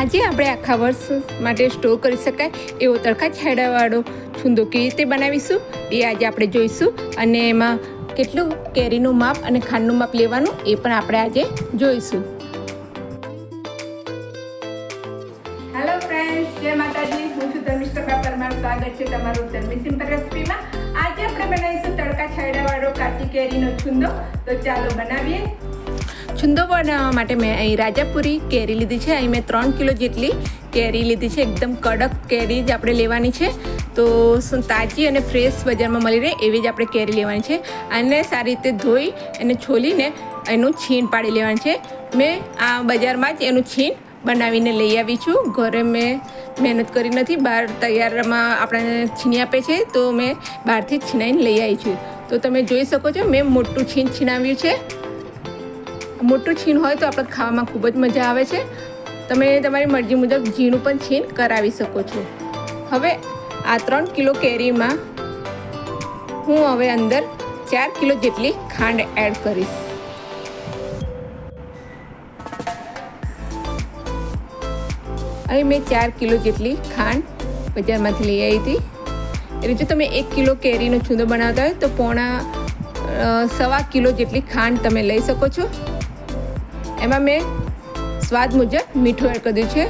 આજે આપણે આખા વર્ષ માટે સ્ટોર કરી શકાય એવો તડકા છાંયડાવાળો છૂંદો કેવી રીતે બનાવીશું એ આજે આપણે જોઈશું અને એમાં કેટલું કેરીનું માપ અને ખાંડનું માપ લેવાનું એ પણ આપણે આજે જોઈશું. હેલો ફ્રેન્ડ્સ જય માતાજી. હું છું ધર્મિષ્ઠ કાપર મારું સ્વાગત છે તમારું ધર્મિસિમ રેસિપીમાં આજે આપણે બનાવીશું તડકા છાંયડાવાળો કાચી કેરીનો છુંદો. તો ચાલો બનાવીએ. છુંદો બનાવવા માટે મેં અહીં રાજાપુરી કેરી લીધી છે. અહીં મેં ત્રણ કિલો જેટલી કેરી લીધી છે. એકદમ કડક કેરી જ આપણે લેવાની છે. તો તાજી અને ફ્રેશ બજારમાં મળી રહે એવી જ આપણે કેરી લેવાની છે. અને સારી રીતે ધોઈ અને છોલીને એનું છીણ પાડી લેવાનું છે. મેં આ બજારમાં જ એનું છીણ બનાવીને લઈ આવી છું. ઘરે મેં મહેનત કરી નથી. બહાર તૈયારમાં આપણને છીણી આપે છે. તો મેં બહારથી છીનાવીને લઈ આવી છું. તો તમે જોઈ શકો છો, મેં મોટું છીણ છીણાવ્યું છે. મોટું છીણ હોય તો આપણે ખાવામાં ખૂબ જ મજા આવે છે. તમે તમારી મરજી મુજબ ઝીણું પણ છીણ કરાવી શકો છો. હવે આ ત્રણ કિલો કેરીમાં હું હવે અંદર ચાર કિલો જેટલી ખાંડ એડ કરીશ. અહીં મેં ચાર કિલો જેટલી ખાંડ બજારમાંથી લઈ આવી હતી. એટલે જો તમે એક કિલો કેરીનો છૂંદો બનાવતા હોય તો પોણા સવા કિલો જેટલી ખાંડ તમે લઈ શકો છો. એમાં મેં સ્વાદ મુજબ મીઠું એડ કર્યું છે.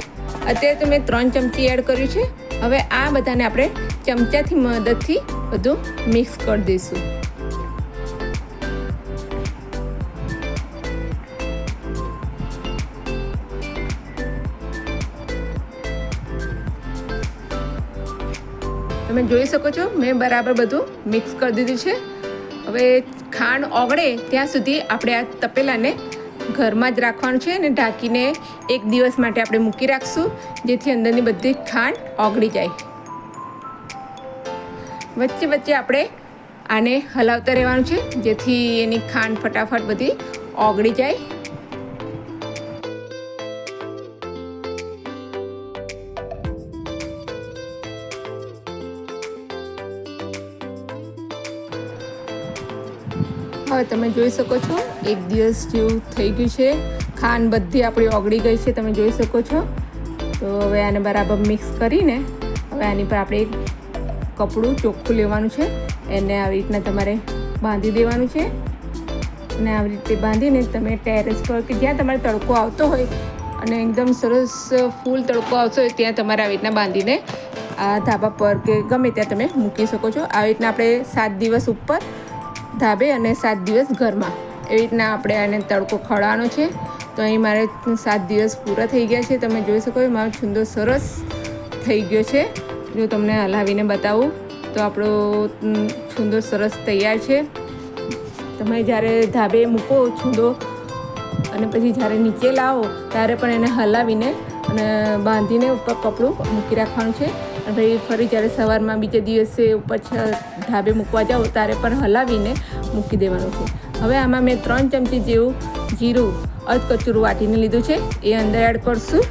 અત્યારે તો મેં ત્રણ ચમચી એડ કર્યું છે. હવે આ બધાને આપણે ચમચાથી મદદથી બધું મિક્સ કરી દઈશું. તમે જોઈ શકો છો, મેં બરાબર બધું મિક્સ કરી દીધું છે. હવે ખાંડ ઓગળે ત્યાં સુધી આપણે આ તપેલાને ઘરમાં જ રાખવાનું છે અને ઢાંકીને એક દિવસ માટે આપણે મૂકી રાખશું, જેથી અંદરની બધી ખાંડ ઓગળી જાય. વચ્ચે વચ્ચે આપણે આને હલાવતા રહેવાનું છે, જેથી એની ખાંડ ફટાફટ બધી ઓગળી જાય. હવે તમે જોઈ શકો છો, એક દિવસ જેવું થઈ ગયું છે. ખાંડ બધી આપણી ઓગળી ગઈ છે, તમે જોઈ શકો છો. તો હવે આને બરાબર મિક્સ કરીને હવે આની પર આપણે એક કપડું ચોખ્ખું લેવાનું છે. એને આવી રીતના તમારે બાંધી દેવાનું છે. અને આવી રીતે બાંધીને તમે ટેરેસ પર કે જ્યાં તમારે તડકો આવતો હોય અને એકદમ સરસ ફૂલ તડકો આવતો હોય ત્યાં તમારે આવી રીતના બાંધીને, આ ધાબા પર કે ગમે ત્યાં તમે મૂકી શકો છો. આવી રીતના આપણે સાત દિવસ ઉપર ધાબે અને સાત દિવસ ઘરમાં. એવી રીતના આપણે આને તડકો ખવડાવવાનો છે. તો અહીં મારે સાત દિવસ પૂરા થઈ ગયા છે. તમે જોઈ શકો મારો છુંદો સરસ થઈ ગયો છે. જો તમને હલાવીને બતાવું, તો આપણો છુંદો સરસ તૈયાર છે. તમે જ્યારે ધાબે મૂકો છુંદો, અને પછી જ્યારે નીચે લાવો, ત્યારે પણ એને હલાવીને અને બાંધીને ઉપર કપડું મૂકી રાખવાનું છે. પછી ફરી જ્યારે સવારમાં બીજા દિવસે ઉપર ધાબે મૂકવા જાઓ, ત્યારે પણ હલાવીને મૂકી દેવાનું છે. હવે આમાં મેં ત્રણ ચમચી જેવું જીરું અધકચુરું વાટીને લીધું છે. એ અંદર એડ કરશું.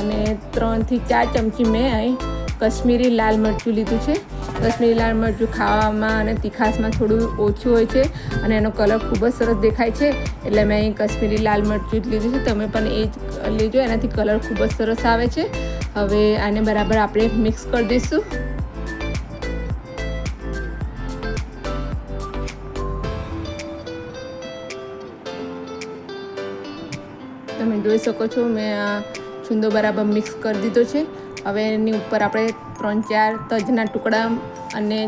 અને ત્રણથી ચાર ચમચી મેં અહીં કશ્મીરી લાલ મરચું લીધું છે. કશ્મીરી લાલ મરચું ખાવામાં અને તીખાસમાં થોડું ઓછું હોય છે અને એનો કલર ખૂબ જ સરસ દેખાય છે. એટલે મેં અહીં કશ્મીરી લાલ મરચું જ લીધું છે. તમે પણ એ જ લેજો, એનાથી કલર ખૂબ જ સરસ આવે છે. હવે આને બરાબર આપણે મિક્સ કરી દઈશું. તમે જોઈ શકો છો, મેં આ છુંદો બરાબર મિક્સ કરી દીધો છે. હવે એની ઉપર આપણે ત્રણ ચાર તજના ટુકડા અને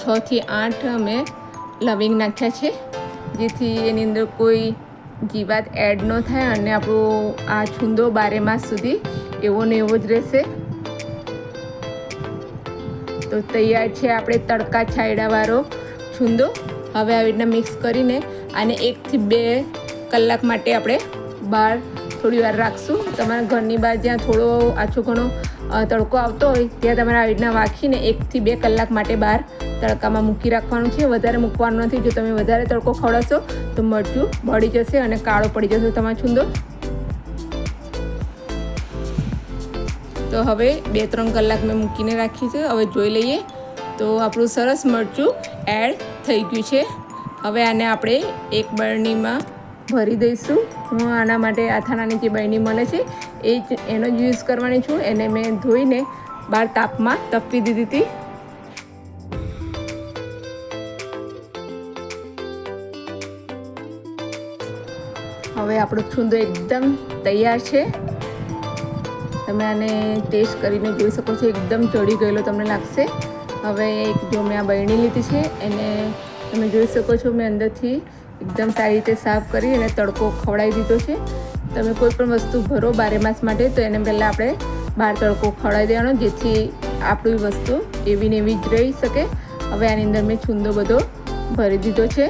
છથી આઠ અમે લવિંગ નાખ્યા છે, જેથી એની અંદર કોઈ જીવાત એડ ન થાય અને આપણો આ છુંદો બારે માસ સુધી એવો ને એવો જ રહેશે. તો તૈયાર છે આપણે તડકા છાંયડાવાળો છુંદો. હવે આવી રીતના મિક્સ કરીને આને એકથી બે કલાક માટે આપણે બહાર થોડી વાર રાખશું. તમારા ઘરની બહાર જ્યાં થોડો આછો ઘણો તડકો આવતો હોય ત્યાં તમારે આવી રીતના વાંખીને એકથી બે કલાક માટે બહાર તડકામાં મૂકી રાખવાનું છે. વધારે મૂકવાનું નથી. જો તમે વધારે તડકો ખવડાવશો તો મરચું બળી જશે અને કાળો પડી જશે તમારો છૂંદો. તો હવે બે ત્રણ કલાક મેં મૂકીને રાખી છે. હવે જોઈ લઈએ. તો આપણું સરસ મરચું એડ થઈ ગયું છે. હવે આને આપણે એક બરણીમાં ભરી દઈશું. હું આના માટે આથાણાની જે બહેણી મળે છે, એ જ એનો જ યુઝ કરવાની છું. એને મેં ધોઈને બાર તાપમાં તપવી દીધી હતી. હવે આપણો છુંદો એકદમ તૈયાર છે. તમે આને ટેસ્ટ કરીને જોઈ શકો છો, એકદમ ચડી ગયેલો તમને લાગશે. હવે એક જો મેં આ બહેણી લીધી છે, એને તમે જોઈ શકો છો મેં અંદરથી એકદમ સારી રીતે સાફ કરી અને તડકો ખવડાવી દીધો છે. તમે કોઈ પણ વસ્તુ ભરો બારે માસ માટે, તો એને પહેલાં આપણે બહાર તડકો ખવડાવી દેવાનો, જેથી આપણી વસ્તુ એવી ને એવી જ રહી શકે. હવે આની અંદર મેં છુંદો બધો ભરી દીધો છે.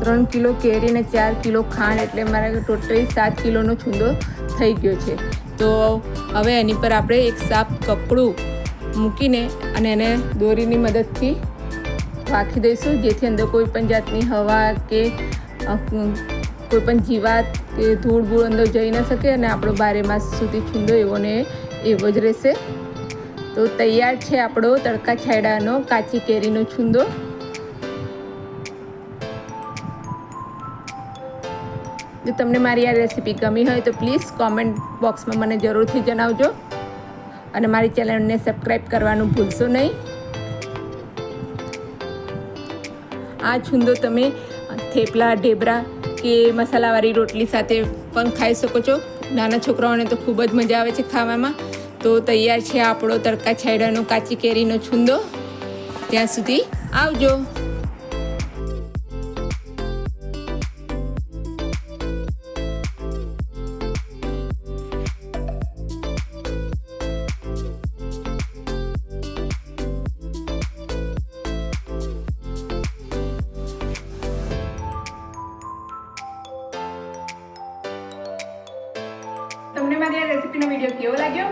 ત્રણ કિલો કેરી અને ચાર કિલો ખાંડ, એટલે મારે ટોટલી સાત કિલોનો છુંદો થઈ ગયો છે. તો હવે એની પર આપણે એક સાફ કપડું મૂકીને અને એને દોરીની મદદથી રાખી દઈશું, જેથી અંદર કોઈ પણ જાતની હવા કે કોઈ પણ જીવાત કે ધૂળ બૂળ અંદર જઈ ન શકે અને આપણો બારે માસ સુધી છુંદો એવો ને એવો જ રહેશે. તો તૈયાર છે આપણો તડકા છાયડાનો, કાચી કેરીનો છુંદો. જો તમને મારી આ રેસીપી ગમી હોય તો પ્લીઝ કોમેન્ટ બોક્સમાં મને જરૂરથી જણાવજો. અને મારી ચેનલને સબસ્ક્રાઈબ કરવાનું ભૂલશો નહીં. આ છુંદો તમે થેપલા, ઢેબરા કે મસાલાવાળી રોટલી સાથે પણ ખાઈ શકો છો. નાના છોકરાઓને તો ખૂબ જ મજા આવે છે ખાવામાં. તો તૈયાર છે આપણો તડકા છાયડાનો કાચી કેરીનો છુંદો. ત્યાં સુધી આવજો.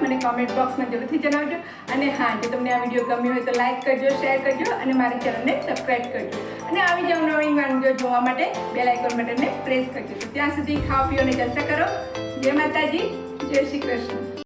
મને કોમેન્ટ બોક્સમાં જરૂરથી જણાવજો. અને હા, જો તમને આ વીડિયો ગમ્યો હોય તો લાઈક કરજો શેર કરજો અને મારી ચેનલને સબસ્ક્રાઈબ કરજો. અને આવી જાવ નવી વાનગીઓ જોવા માટે બેલ આઇકોન બટનને પ્રેસ કરજો. તો ત્યાં સુધી ખાઓ, પીઓ અને જલસા કરો. જય માતાજી, જય શ્રી કૃષ્ણ.